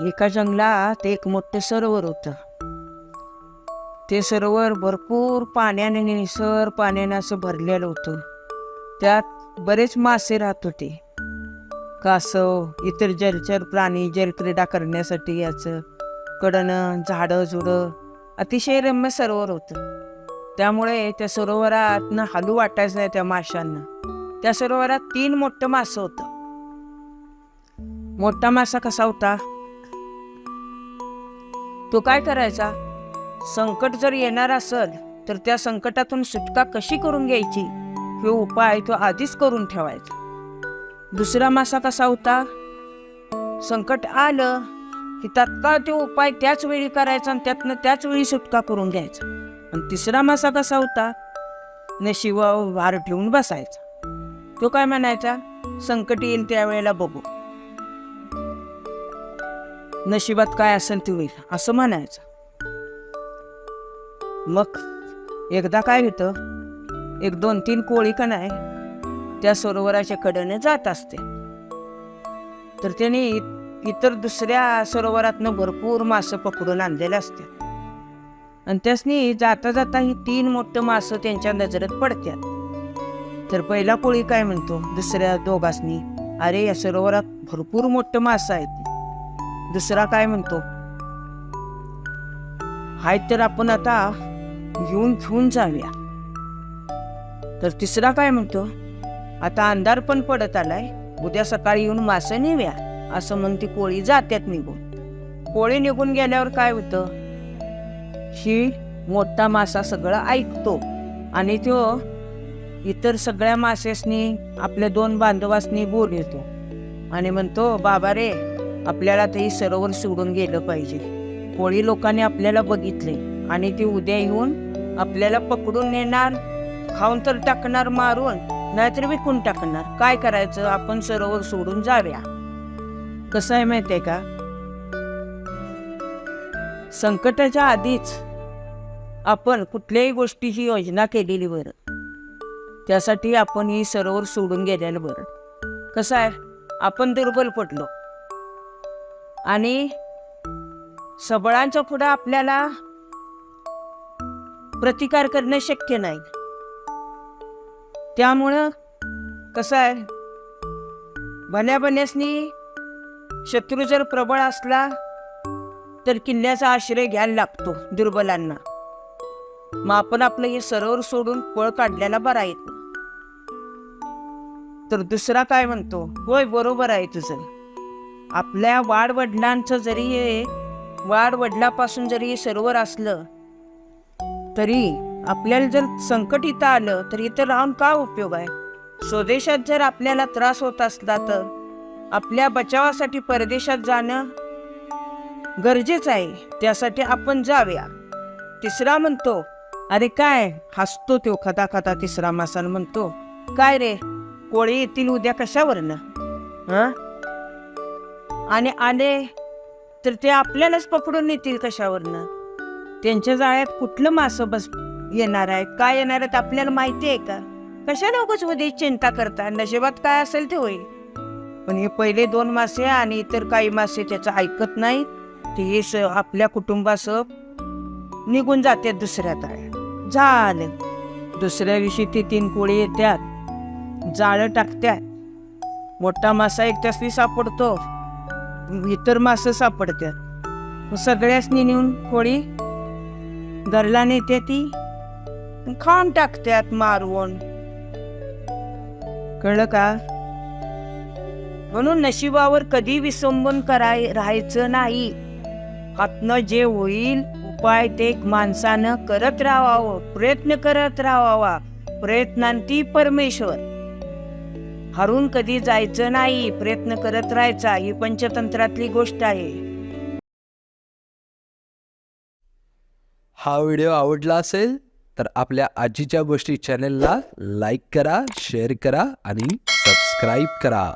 एका जंगलात एक मोठं सरोवर होतं. ते सरोवर भरपूर पाण्याने निसर पाण्याने असं भरलेलं होतं. त्यात बरेच मासे राहत होते. कासव इतर जलचर प्राणी जलक्रीडा करण्यासाठी याचं कडणं झाडं झुडं अतिशय रम्य सरोवर होतं. त्यामुळे त्या सरोवरातनं हलू वाटायचं नाही त्या माशांना. त्या सरोवरात तीन मोठं मासं होतं. मोठा मासा कसा होता? तो काय करायचा? संकट जर येणार असेल तर त्या संकटातून सुटका कशी करून घ्यायची? हे उपाय तो आधीच करून ठेवायचा. दुसरा मासा कसा होता? संकट आलं की तात्काळ तो उपाय त्याच वेळी करायचा आणि त्यातनं त्याच वेळी सुटका करून घ्यायचा. आणि तिसरा मासा कसा होता? नशिवा वार ठेवून बसायचा. तो काय म्हणायचा? संकट येईल त्यावेळेला बघू. नशिबात काय असेल ते होईल असं म्हणायचं. मग एकदा काय होतं एक दोन तीन कोळी का नाही त्या सरोवराच्या कडेने जात असते. तर त्यांनी इ- इतर दुसऱ्या सरोवरातनं भरपूर मासं पकडून आणलेले असते. आणि त्यासनी जाता जाता ही तीन मोठं मासं त्यांच्या नजरेत पडतात तर पहिला कोळी काय म्हणतो दुसऱ्या दोघांसनी अरे या सरोवरात भरपूर मोठं मासं आहेत. दुसरा काय म्हणतो? हाय तर आपण आता घेऊन घेऊन जाऊया. तर तिसरा काय म्हणतो? आता अंधार पण पडत आलाय. उद्या सकाळी येऊन मासे नेऊया. असं म्हणते कोळी जात्यात निघून. कोळी निघून गेल्यावर काय होतं? ही मोठा मासा सगळं ऐकतो. आणि तो इतर सगळ्या मासेसनी आपल्या दोन बांधवासनी बोलवतो आणि म्हणतो बाबा रे आपल्याला ते सरोवर सोडून गेलं पाहिजे. कोळी लोकांनी आपल्याला बघितले आणि ते उद्या येऊन आपल्याला पकडून नेणार खाऊन तर टाकणार मारून नाहीतर विकून टाकणार. काय करायचं? आपण सरोवर सोडून जाव्या. कसं आहे माहितीये का? संकटाच्या आधीच आपण कुठल्याही गोष्टीची योजना केलेली बरं. त्यासाठी आपण ही सरोवर सोडून गेलेलं बरं. कसं आहे? आपण दुर्बल पडलो. आणि सबळांच्या पुढं आपल्याला प्रतिकार करणं शक्य नाही. त्यामुळं कसं आहे? भल्या बन्यासनी शत्रू जर प्रबळ असला तर किल्ल्याचा आश्रय घ्यायला लागतो दुर्बलांना. मग आपण आपलं हे सरोवर सोडून पळ काढल्याला बरा येतो तर दुसरा काय म्हणतो? होय बरोबर आहे तुझं. आपल्या वाडवडिलांचं जरी हे वाडवडिलापासून जरी सरोवर असलं तरी आपल्याला जर संकट इथं आलं तर इथं राहून का उपयोग आहे? स्वदेशात जर आपल्याला त्रास होत असला तर आपल्या बचावासाठी परदेशात जाणं गरजेचं आहे. त्यासाठी आपण जाऊया. तिसरा म्हणतो अरे काय हसतो तो खता खता तिसरा मासान म्हणतो काय रे कोळी येतील उद्या कशावरनं? हां? आणि आले तर ते आपल्यालाच पकडून येतील कशावरनं? त्यांच्या जाळ्यात कुठलं मासं बस येणार आहे? काय येणार आहेत आपल्याला माहिती आहे का? कशा नकोच उद्या चिंता करता? नशिबात काय असेल ते होईल. पण हे पहिले दोन मासे आणि इतर काही मासे त्याचं ऐकत नाही ते हे स आपल्या कुटुंबासह निघून जाते दुसऱ्या तळ्यात झालं. दुसऱ्या दिवशी ती तीन कोळी येतात. जाळं टाकतात. मोठा मासा एक त्यासनी सापडतो. इतर मासं सापडतात मग सगळ्यासनी नेऊन कोळी गरला नेते ती. खाऊन टाकतात मारवून. कळलं का? म्हणून नशिबावर कधी विसंबन कराय राहायचं नाही. हातनं जे होईल उपाय ते माणसानं करत राहावं प्रयत्न करत राहावा. प्रयत्नांती परमेश्वर. हरून कधी जायचं नाही प्रयत्न करत राहायचा ही पंचतंत्रातली गोष्ट आहे. हा व्हिडिओ आवडला असेल तर आपल्या आजीच्या गोष्टी चॅनेलला लाईक करा शेअर करा आणि सबस्क्राईब करा.